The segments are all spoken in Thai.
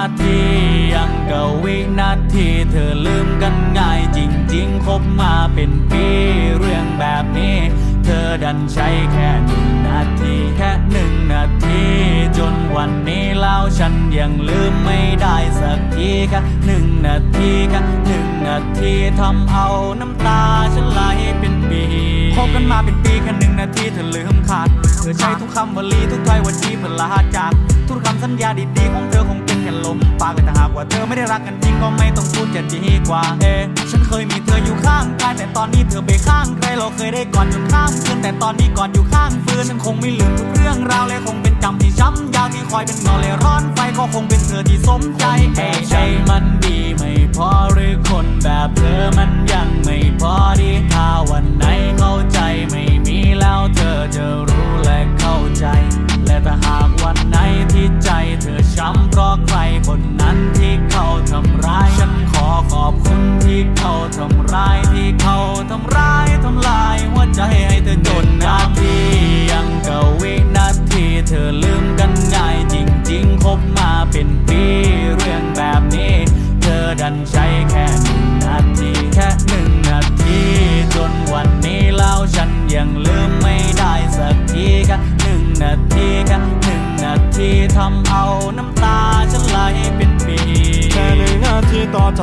าทียังกับวินาทีเธอลืมกันง่ายจริงๆ คบมาเป็นปีเรื่องแบบนี้ เธอดันใช้แค่หนึ่งนาทีแค่หนึ่งนาที จนวันนี้แล้วฉันยังลืมไม่ได้สักทีแค่หนึ่งนาทีแค่หนึ่งนาทีทำเอาน้ำตาฉันไหลเป็นปี คบกันมาเป็นปีแค่หนึ่งนาทีเธอลืมขาดเธอใช้ทุกคำวลีทุกถ้อยวันที่เพื่อลาจาก ทุกคำสัญญาดีๆของเธอคงเป็นแค่ลมปากแต่หากว่าเธอไม่ได้รักกันจริงก็ไม่ต้องพูดจะดีกว่า เอ ฉันเคยมีเธออยู่ข้างกายแต่ตอนนี้เธอไปข้างใครเราเคยได้กอดจนข้ามคืนแต่ตอนนี้กอดอยู่ข้างฟืนฉันคงไม่ลืมทุกเรื่องราวและคงเป็นจำที่ช้ำยาวที่คอยเป็นเงาเลยร้อนไฟก็คงเป็นเธอที่สมใจเอะใจมันดีไม่พอหรือคนแบบเธอมันยัง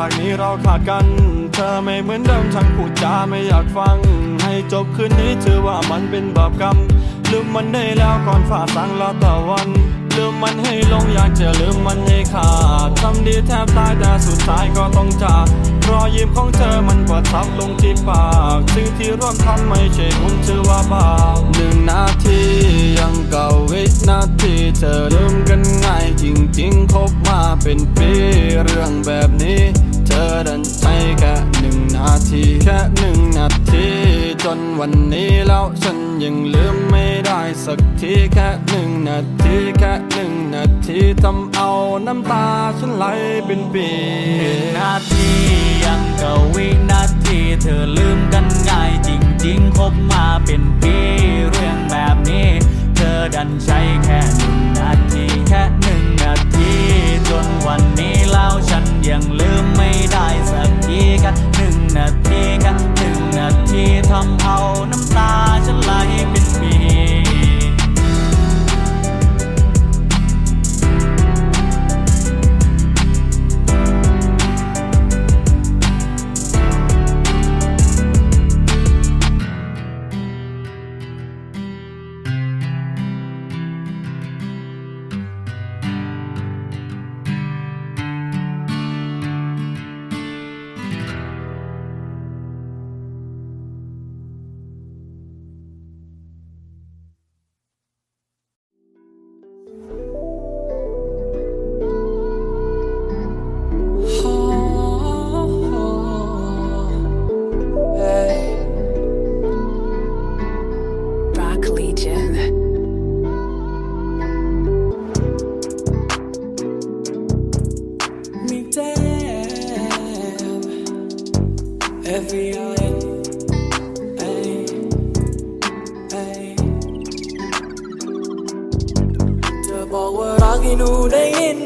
ากนี้เราขาดกัน เธอไม่เหมือนเดิมฉันพูดจาไม่อยากฟัง ให้จบคืนนี้ถือว่ามันเป็นบาปกรรม ลืมมันได้แล้วก่อนฝ่าสังละตะวัน ลืมมันให้ลงอยากจะลืมมันให้ขาดทำดีแทบตายแต่สุดท้ายก็ต้องจากรอยยิ้มของเธอมันประทับลงที่ปากสิ่งที่ร่วมทำไม่ใช่บุญชื่อว่าบาปหนึ่งนาทียังเก่าวินาทีเธอลืมกันง่ายจริงๆคบมาเป็นปีเรื่องแบบนี้ เธอดันใช้แค่หนึ่งนาที แค่หนึ่งนาที จนวันนี้แล้วฉันยังลืมไม่ได้สักทีแค่หนึ่งนาทีแค่หนึ่งนาทีทำเอาน้ำตาฉันไหลเป็นปีหนึ่งนาทียังกับวินาทีเธอลืมกันง่ายจริงๆคบมาเป็นปีเรื่องแบบนี้ เธอดันใช้แค่หนึ่งนาทีากให้หนูได้ยิน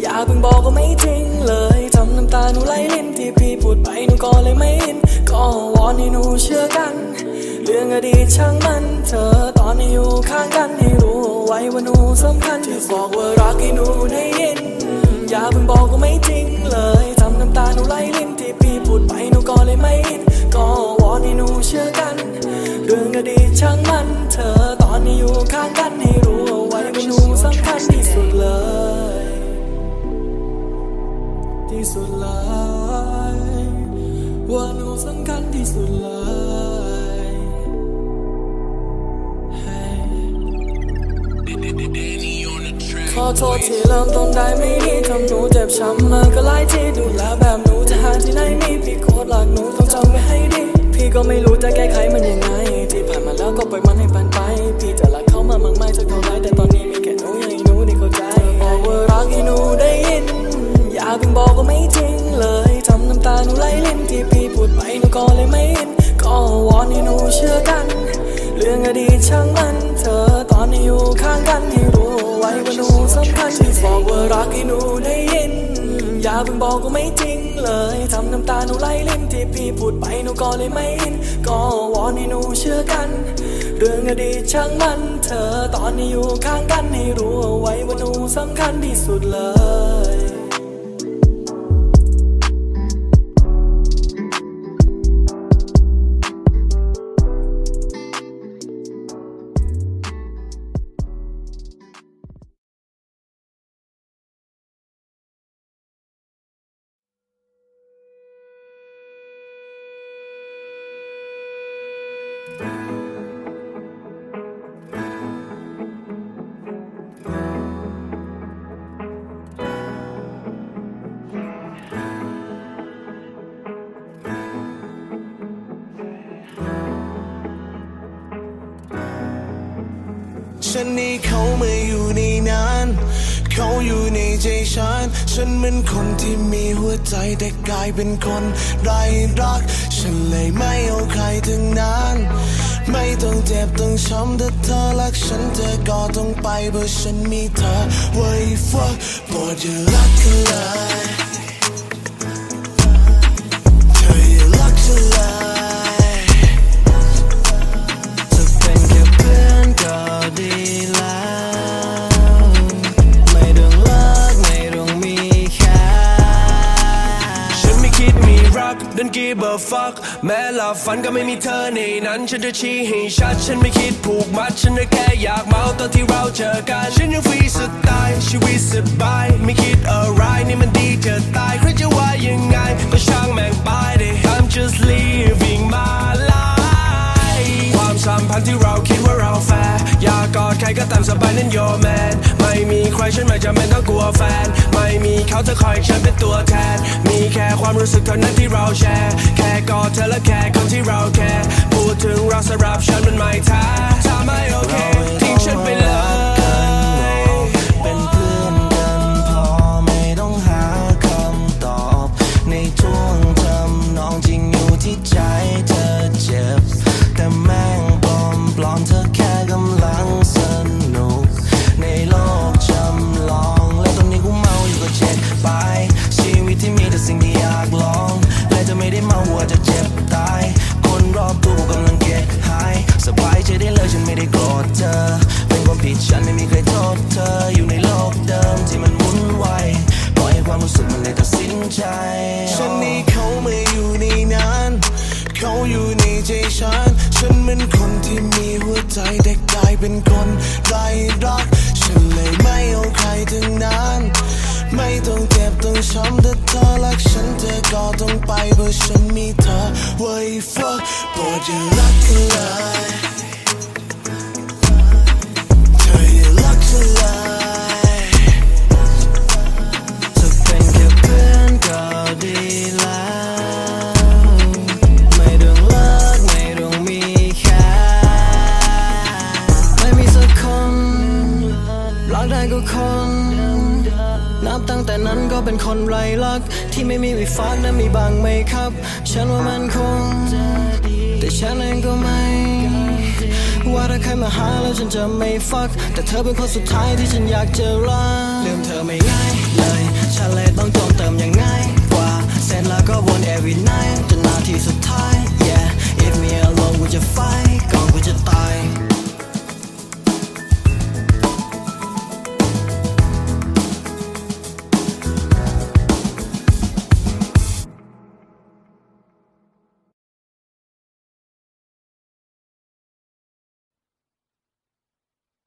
อย่าเพิ่งบอกว่าไม่จริงเลยทำน้ำตาหนูไหลลิ้นที่พี่พูดไปหนูก็เลยไม่อินก็วอนให้หนูเชื่อกัน เรื่องอดีตช่างมันเธอตอนนี้อยู่ข้างกันให้รู้ไว้ว่าหนูสำคัญที่บอกว่ารักให้หนูได้ยิน อย่าเพิ่งบอกว่าไม่จริงเลยทำน้ำตาหนูไหลลิ้นที่พี่พูดไปหนูก็เลยไม่อินก็ สุดเลยว่าหนูสำคัญที่สุดเลยขอโทษที่เริ่มต้นได้ไม่ดีทำหนูเจ็บช้ำมาก็หลายที่ดูแลแบบหนูจะหาที่ไหนมีพี่โคตรรักหนูต้องจำไว้ให้ดี พี่ก็ไม่รู้จะแก้ไขมันยังไง ที่ผ่านมาแล้วก็ปล่อยมันให้ผ่านไป พี่จะรักเขามามากมายสักเท่าไรแต่ตอนนี้มีแค่ เพิ่งบอกว่าไม่จริงเลยทำน้ำตาหนูไหลเลิ้นที่พี่พูดไปหนูก็เลยไม่อินก็วอนให้หนูเชื่อกัน เรื่องอดีตช่างมันเธอตอนนี้อยู่ข้างกันให้รู้ไว้ว่าหนูสำคัญที่บอกว่ารักให้หนูได้ยินอย่าเพิ่งบอกว่าไม่จริงเลยทำน้ำตาหนูไหลเลิ้นที่พี่พูดไปหนูก็เลยไม่อินก็วอนให้หนูเชื่อกัน เรื่องอดีตช่างมันเธอตอนนี้อยู่ข้างกันให้รู้เอาไว้ว่าหนูสำคัญที่สุดเลย ฉันนี่เขาไมาอยู่ในนั้นเขาอยู่ในใจฉัน ฉันเหมือนคนที่มีหัวใจแต่กลายเป็นคนไร้รัก ฉันเลยไม่เอาใครทั้งนั้น ไม่ต้องเจ็บต้องช้ำถ้าเธอรักฉันเธอก็ต้องไปเพราะฉันมีเธอไว้ fuck โปรดอย่ารักกันเลย คิดมีรัก don't give a fuck แม้หลับฝันก็ไม่มีเธอในนั้น ฉันจะชี้ให้ชัด ฉันไม่คิดผูกมัด ฉันแค่อยากเมาตอนที่เราเจอกัน ฉันยังฟรีสไตล์ชีวิตสบาย ไม่คิดอะไรนี่มันดีจะตาย ใครจะว่ายังไง ก็ช่างแม่งไปดิ I'm just living my life ความสัมพันธ์ที่เราคิดว่าเราแฟร์อยากกอดใครก็ตามสบายนั่น your man ไม่มี ฉันไม่จำเป็นต้องกลัวแฟน ไม่มีเขาจะคอยฉันเป็นตัวแทน มีแค่ความรู้สึกเท่านั้นที่เราแชร์ แค่กอดเธอและแค่คนที่เราแคร์พูดถึงเราสำหรับฉันมันไม่แท้ถ้าไม่โอเคทิ้งฉันไปเลย ใจ ฉันนี่เขาไม่อยู่ในนั้น เขาอยู่ในใจฉัน ฉันเหมือนคนที่มีหัวใจแต่กลายเป็นคนไร้รัก ฉันเลยไม่เอาใครทั้งนั้น ไม่ต้องเจ็บต้องช้ำถ้าเธอรักฉันเธอก็ต้องไปเพราะฉันมีเธอไว้ fuck โปรดอย่ารักกันเลย ไม่มีวิฟานั้นมีบางไหมครับ ฉันว่ามันคงแต่ฉันเองก็ไม่ ว่าถ้าใครมาหาแล้วฉันจะไม่ฟัก แต่เธอเป็นคนสุดท้ายที่ฉันอยากจะรักลืมเธอไม่ง่ายเลย ฉันเลยต้องจมเติมอย่างง่ายกว่า เสร็จแล้วก็วน every night จนนาทีสุดท้าย yeah if me alone กูจะ fight ก่อนกูจะตาย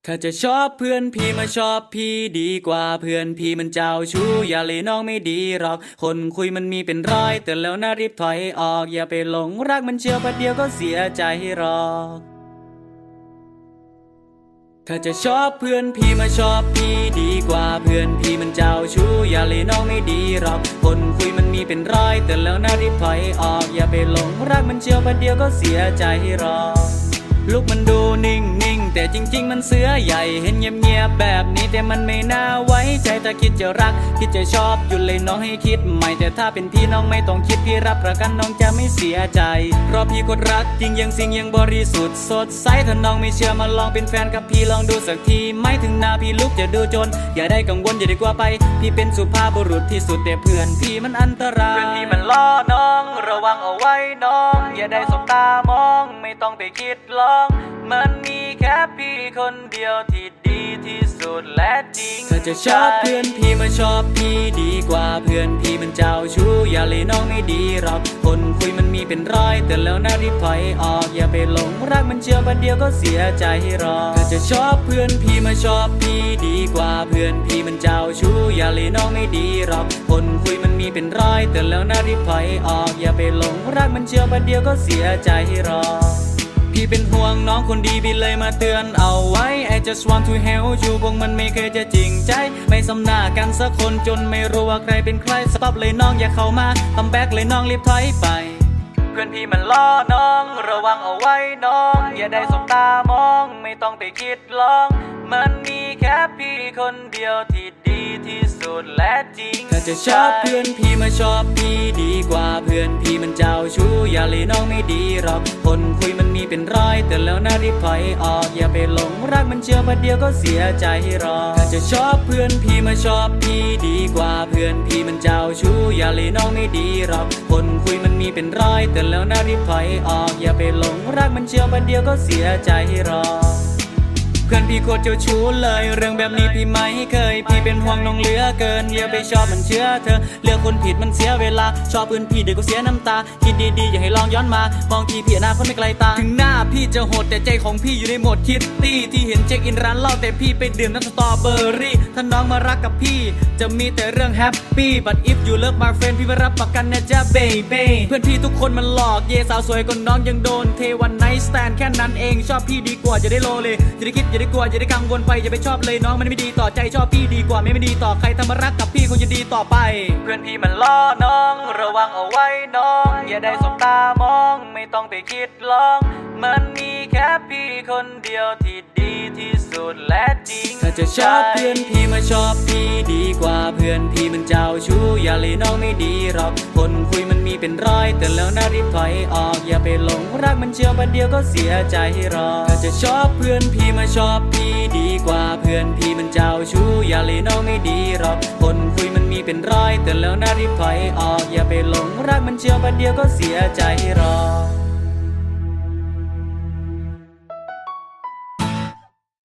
ถ้าจะชอบเพื่อนพี่มาชอบพี่ดีกว่าเพื่อนพี่มันเจ้าชู้อย่าเลยน้องไม่ดีหรอก คนคุยมันมีเป็นร้อยแต่แล้วน่ารีบถอยออก อย่าไปหลงรักมันเชียวประเดียวก็เสียใจหรอกถ้าจะชอบเพื่อนพี่มาชอบพี่ดีกว่าเพื่อนพี่มันเจ้าชู้อย่าเลยน้องไม่ดีหรอก คนคุยมันมีเป็นร้อยแต่แล้วน่ารีบถอยออก อย่าไปหลงรักมันเชียวประเดียวก็เสียใจหรอก ลูกมันดูนิ่งๆแต่จริง ๆ มันเสือใหญ่เห็นเงียบๆแบบนี้แต่มันไม่น่าไว้ใจถ้าคิดจะรัก คิดจะชอบอยู่เลยน้องให้คิดใหม่แต่ถ้าเป็นพี่น้องไม่ต้องคิดพี่รับประกันน้องจะไม่เสียใจ เพราะพี่กดรักจริงยังสิ่งยังบริสุทธิ์สดใสถ้าน้องไม่เชื่อมาลองเป็นแฟนกับพี่ลองดูสักทีไม่ถึงหน้าพี่ลูกจะดูจน อย่าได้กังวลอย่าได้กลัวไป พี่เป็นสุภาพบุรุษที่สุดแต่เพื่อนพี่มันอันตรายเพื่อนพี่มันล่อน้อง ระวังเอาไว้น้อง อย่าได้สบตามอง ไม่ต้องไปคิดลองมันมีแค่พี่คนเดียวที่ดีที่สุดและจริงถ้าจะชอบเพื่อนพี่มาชอบพี่ดีกว่าเพื่อนพี่มันเจ้าชู้อย่าเลยน้องไม่ดีหรอกคนคุยมันมีเป็นร้อยแต่แล้วน่ารีบถอยออกอย่าไปหลงรักมันเชื่อประเดียวก็เสียใจหรอกถ้าจะชอบเพื่อนพี่มาชอบพี่ดีกว่าเพื่อนพี่มันเจ้าชู้อย่าเลยน้องไม่ดีหรอกคนคุยมันมีเป็นร้อยแต่แล้วน่ารีบถอยออกอย่าไปหลงรักมันเชื่อประเดียวก็เสียใจหรอก พี่เป็นห่วงน้องคนดีพี่เลยมาเตือนเอาไว้ I just want to help you พวกมันไม่เคยจะจริงใจ ไม่สำหน้ากันสักคนจนไม่รู้ว่าใครเป็นใครสต็อปเลยน้องอย่าเข้ามาคัมแบ็กเลยน้องรีบถอยไป เพื่อนพี่มันล่อน้อง ระวังเอาไว้น้อง อย่าได้สบตามอง ไม่ต้องไปคิดลอง มันมีแค่พี่คนเดียวที่ด ที่สุดและจริงถ้าจะชอบเพื่อนพี่มาชอบพี่ดีกว่าเพื่อนพี่มันเจ้าชู้อย่าเลยน้องไม่ดีหรอก คนคุยมันมีเป็นร้อยแต่แล้วน่ารีบถอยออกอย่าไปหลงรักมันเชื่อประเดียวก็เสียใจหรอกถ้าจะชอบเพื่อนพี่มาชอบพี่ดีกว่าเพื่อนพี่มันเจ้าชู้อย่าเลยน้องไม่ดีหรอก คนคุยมันมีเป็นร้อยแต่แล้วน่ารีบถอยออกอย่าไปหลงรักมันเชื่อประเดียวก็เสียใจหรอก เพื่อนพี่โคตรเจ้าชู้เลย เรื่องแบบนี้พี่ไม่เคย พี่เป็นห่วงน้องเหลือเกินอย่าไปชอบมันเชื่อเธอเลือกคนผิดมันเสียเวลา ชอบเพื่อนพี่เดี๋ยวก็เสียน้ำตา คิดดีๆอย่าให้ลองย้อนมามองทีพี่อนาคตไม่ไกลตา ถึงหน้าพี่จะโหดแต่ใจของพี่อยู่ในโหมดคิดตี้ที่เห็นเช็คอินร้านเหล้าแต่พี่ไปดื่มน้ำสตรอเบอรี่ถ้าน้องมารักกับพี่ จะมีแต่เรื่องแฮปปี้ but if you love my friend พี่ไม่รับประกันนะจ๊ะ baby เพื่อนพี่ทุกคนมันหลอกเย่สาวสวยคนน้องยังโดนเทวันไนท์สแตนแค่นั้นเองชอบพี่ดีกว่าจะได้โลเลยจะได้คิดอย่าได้กลัวอย่าได้กังวลไปอย่าไปชอบเลยน้องมันไม่ดีต่อใจชอบพี่ดีกว่าไม่ไม่ดีต่อใครทำมารักกับพี่คงจะดีต่อไป เพื่อนพี่มันล้อน้อง ระวังเอาไว้น้อง อย่าได้สบตามอง ไม่ต้องไปคิดลอง มันมี แค่พี่คนเดียวที่ดีที่สุดและจริงถ้าจะชอบเพื่อนพี่มาชอบพี่ดีกว่าเพื่อนพี่มันเจ้าชู้อย่าเลยน้องไม่ดีหรอก คนคุยมันมีเป็นร้อยแต่แล้วน่ารีบถอยออก อย่าไปหลงรักมันเชื่อประเดียวก็เสียใจหรอกถ้าจะชอบเพื่อนพี่มาชอบพี่ดีกว่าเพื่อนพี่มันเจ้าชู้อย่าเลยน้องไม่ดีหรอก คนคุยมันมีเป็นร้อยแต่แล้วน่ารีบถอยออก อย่าไปหลงรักมันเชื่อประเดียวก็เสียใจหรอก